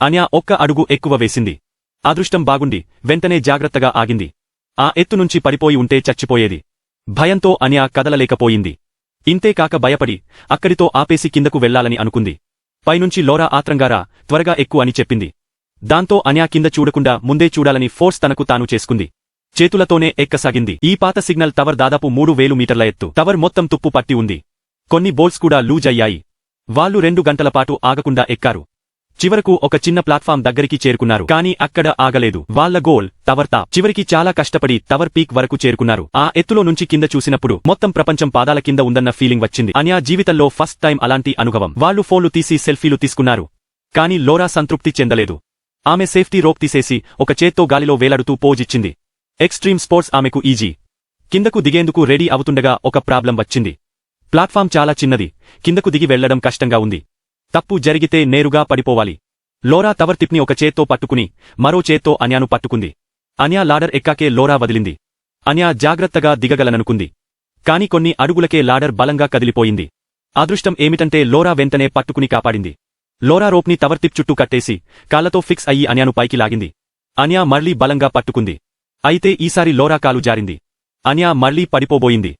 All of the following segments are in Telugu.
అన్యా ఒక్క అడుగు ఎక్కువ వేసింది. అదృష్టం బాగుండి వెంటనే జాగ్రత్తగా ఆగింది. ఆ ఎత్తు నుంచి పడిపోయి ఉంటే చచ్చిపోయేది. భయంతో అన్యా కదలలేకపోయింది. ఇంతేకాక భయపడి అక్కడితో ఆపేసి కిందకు వెళ్ళాలని అనుకుంది. పైనుంచి లోరా ఆత్రంగారా త్వరగా ఎక్కు అని చెప్పింది. దాంతో అన్యా కింద చూడకుండా ముందే చూడాలని ఫోర్స్ తనకు తాను చేసుకుంది. చేతులతోనే ఎక్కసాగింది. ఈ పాత సిగ్నల్ టవర్ దాదాపు మూడు వేలు మీటర్ల ఎత్తు. టవర్ మొత్తం తుప్పు పట్టి ఉంది. కొన్ని బోల్స్ కూడా లూజ్ అయ్యాయి. వాళ్ళు రెండు గంటల పాటు ఆగకుండా ఎక్కారు. చివరకు ఒక చిన్న ప్లాట్ఫామ్ దగ్గరికి చేరుకున్నారు. కానీ అక్కడ ఆగలేదు. వాళ్ళ గోల్ టవర్ టాప్ చివరికి చాలా కష్టపడి టవర్ పీక్ వరకు చేరుకున్నారు. ఆ ఎత్తులో నుంచి కింద చూసినప్పుడు మొత్తం ప్రపంచం పాదాల కింద ఉందన్న ఫీలింగ్ వచ్చింది. అన్యా జీవితంలో ఫస్ట్ టైం అలాంటి అనుభవం. వాళ్ళు ఫోన్లు తీసి సెల్ఫీలు తీసుకున్నారు. కానీ లోరా సంతృప్తి చెందలేదు. ఆమె సేఫ్టీ రోప్ తీసేసి ఒక చేత్తో గాలిలో వేలాడుతూ పోజిచ్చింది ఎక్స్ట్రీమ్ స్పోర్ట్స్ ఆమెకు ఈజీ. కిందకు దిగేందుకు రెడీ అవుతుండగా ఒక ప్రాబ్లం వచ్చింది. ప్లాట్ఫామ్ చాలా చిన్నది. కిందకు దిగి వెళ్ళడం కష్టంగా ఉంది. తప్పు జరిగితే నేరుగా పడిపోవాలి. లోరా టవర్ టిప్ని ఒక చేత్తో పట్టుకుని మరో చేత్తో అన్యాను పట్టుకుంది. అన్యా లాడర్ ఎక్కాకే లోరా వదిలింది. అన్యా జాగ్రత్తగా దిగగలననుకుంది. కాని కొన్ని అడుగులకే లాడర్ బలంగా కదిలిపోయింది. అదృష్టం ఏమిటంటే లోరా వెంటనే పట్టుకుని కాపాడింది. లోరా రోప్ని టవర్ టిప్ చుట్టూ కట్టేసి కాళ్ళతో ఫిక్స్ అయ్యి అన్యాను పైకి లాగింది. అన్యా మళ్ళీ బలంగా పట్టుకుంది. అయితే ఈసారి లోరా కాలు జారింది. అన్యా మళ్ళీ పడిపోబోయింది.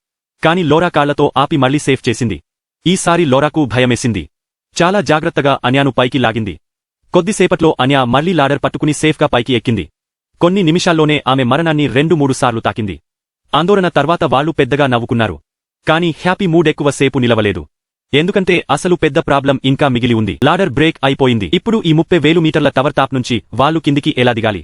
కాని లోరా కాళ్ళతో ఆపి మళ్ళీ సేఫ్ చేసింది. ఈసారి లోరాకు భయమేసింది. చాలా జాగ్రత్తగా అన్యాను పైకి లాగింది. కొద్దిసేపట్లో అన్యా మళ్ళీ లాడర్ పట్టుకుని సేఫ్గా పైకి ఎక్కింది. కొన్ని నిమిషాల్లోనే ఆమె మరణాన్ని రెండు మూడు సార్లు తాకింది. ఆందోళన తర్వాత వాళ్ళు పెద్దగా నవ్వుకున్నారు. కాని హ్యాపీ మూడ్ ఎక్కువ సేపు నిలవలేదు. ఎందుకంటే అసలు పెద్ద ప్రాబ్లం ఇంకా మిగిలి ఉంది. లాడర్ బ్రేక్ అయిపోయింది. ఇప్పుడు ఈ ముప్పై వేలు మీటర్ల టవర్ టాప్ నుంచి వాళ్ళు కిందికి ఎలా దిగాలి?